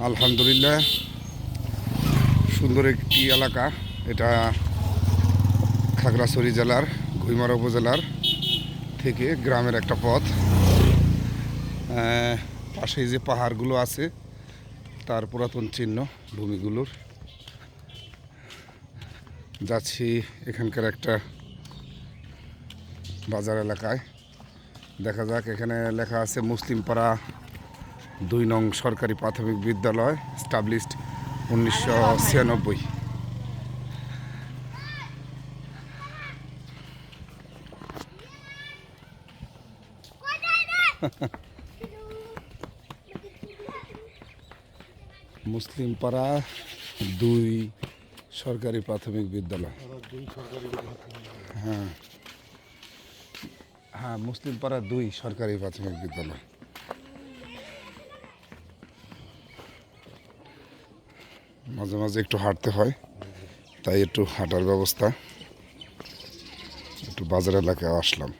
আলহামদুলিল্লাহ সুন্দর একটি এলাকা। এটা খাগড়াছড়ি জেলার ঘুইমারা উপজেলার থেকে গ্রামের একটা পথ। আহ, পাশে যে পাহাড়গুলো আছে তার পুরাতন চিহ্ন ভূমিগুলোর। যাচ্ছি এখানকার একটা বাজার এলাকায়। দেখা যাক এখানে লেখা আছে মুসলিম পাড়া দুই নং সরকারি প্রাথমিক বিদ্যালয় স্টাবলিশড উনিশশো ছিয়ানব্বই। মুসলিম পাড়া দুই সরকারি প্রাথমিক বিদ্যালয়। হ্যাঁ। হ্যাঁ মুসলিম পাড়া দুই সরকারি প্রাথমিক বিদ্যালয়। মাঝে মাঝে একটু হাঁটতে হয় তাই একটু হাঁটার ব্যবস্থা। একটু বাজার এলাকায় আসলাম।